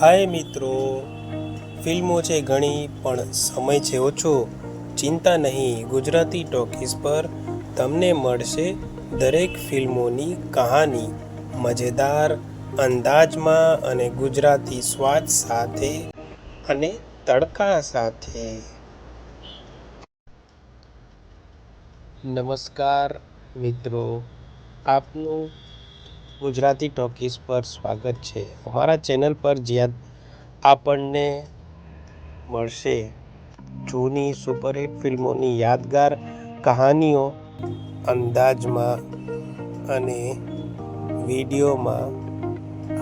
હાય મિત્રો. ફિલ્મો છે ઘણી, પણ સમય છે ઓછો. ચિંતા નહીં, ગુજરાતી ટોકીઝ પર તમને મળશે દરેક ફિલ્મોની કહાની. મજેદાર, અંદાજમાં અને ગુજરાતી સ્વાદ સાથે અને તડકા સાથે. નમસ્કાર મિત્રો. આપનું ગુજરાતી ટોકીઝ પર સ્વાગત છે. અમારા ચેનલ પર જ્યાં આપણને મળશે જૂની સુપરહિટ ફિલ્મોની યાદગાર કહાનીઓ, અંદાજમાં અને વિડીયોમાં.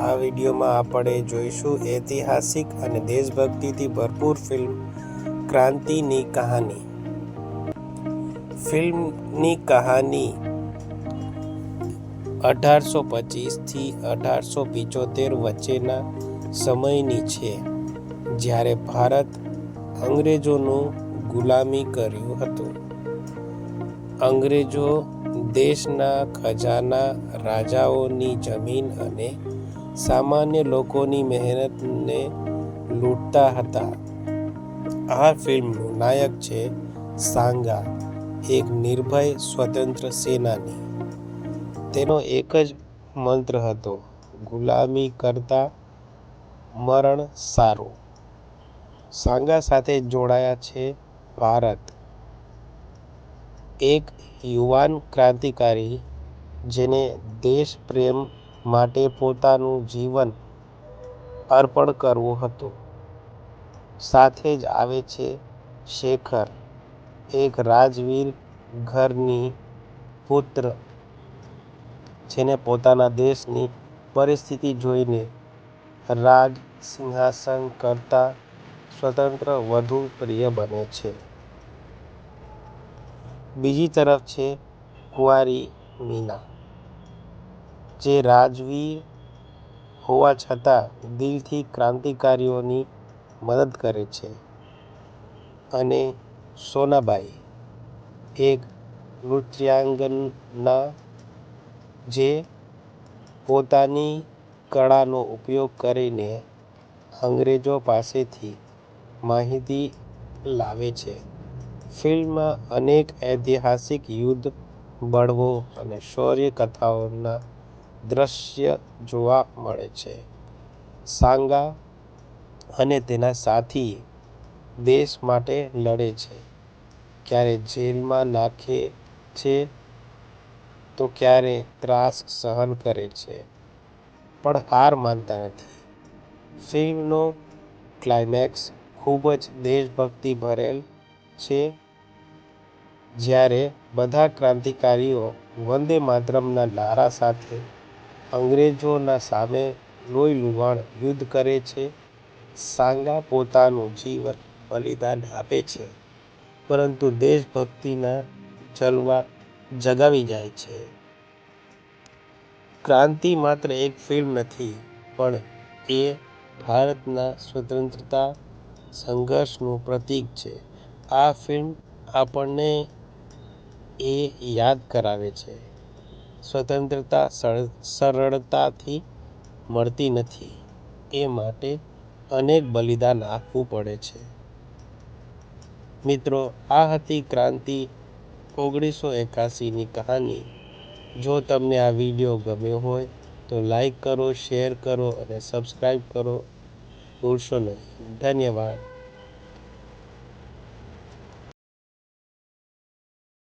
આ વિડીયોમાં આપણે જોઈશું ઐતિહાસિક અને દેશભક્તિથી ભરપૂર ફિલ્મ ક્રાંતિની કહાની. ફિલ્મની કહાની અઢારસો પચીસથી અઢારસો પિચોતેર વચ્ચેના સમયની છે, જ્યારે ભારત અંગ્રેજોનું ગુલામી કર્યું હતું. અંગ્રેજો દેશના ખજાના રાજાઓની જમીન અને સામાન્ય લોકોની મહેનતને લૂંટતા હતા. આ ફિલ્મનું નાયક છે સાંગા, એક નિર્ભય સ્વતંત્ર સેનાની. તેનો એક જ મંત્ર હતો, ગુલામી કરતા મરણ સારું. સાંગા સાથે જોડાયા છે ભારત. એક યુવાન ક્રાંતિકારી જેને દેશ પ્રેમ માટે પોતાનું જીવન અર્પણ કરવું હતું, સાથે જ આવે છે શેખર, એક રાજવીર ઘરની પુત્ર જેને પોતાના દેશની પરિસ્થિતિ જોઈને રાજ સિંહાસન કરતાં સ્વતંત્ર વધુ પ્રિય બને છે. બીજી તરફ છે કુંવારી મીના, જે રાજવીર હોવા છતાં દિલથી ક્રાંતિકારીઓની મદદ કરે છે અને સોનાબાઈ, એક નૃત્યાંગના જે પોતાની કળાનો ઉપયોગ કરીને અંગ્રેજો પાસેથી માહિતી લાવે છે. ફિલ્મમાં અનેક ઐતિહાસિક યુદ્ધ, બળવો અને શૌર્ય કથાઓના દ્રશ્ય જોવા મળે છે. સાંગા અને તેના સાથી દેશ માટે લડે છે. ક્યારે જેલમાં નાખે છે તો ક્યારે ત્રાસ સહન કરે છે? પણ હાર માનતા નથી. ફિલ્મનો ક્લાઇમેક્સ ખૂબ જ દેશભક્તિ ભરેલ છે. જ્યારે બધા ક્રાંતિકારીઓ વંદે માતરમના નારા સાથે અંગ્રેજોના સામે લોહી લુહાણ યુદ્ધ કરે છે, સાંગા પોતાનું જીવન બલિદાન આપે છે. પરંતુ દેશભક્તિના જલવા જગાવી જાય છે. ક્રાંતિ માત્ર એક ફિલ્મ નથી, પણ એ ભારતના સ્વતંત્રતા સંઘર્ષનું પ્રતીક છે. આ ફિલ્મ આપણને એ યાદ કરાવે છે. સ્વતંત્રતા સરળતાથી મળતી નથી, એ માટે અનેક બલિદાન આપવું પડે છે. મિત્રો, આ હતી ક્રાંતિ ઓગણીસો એકાસીની કહાની. જો તમને આ વીડિયો ગમ્યો હોય, તો લાઈક કરો, શેર કરો અને સબસ્ક્રાઈબ કરો. ભૂલશો નહીં. ધન્યવાદ.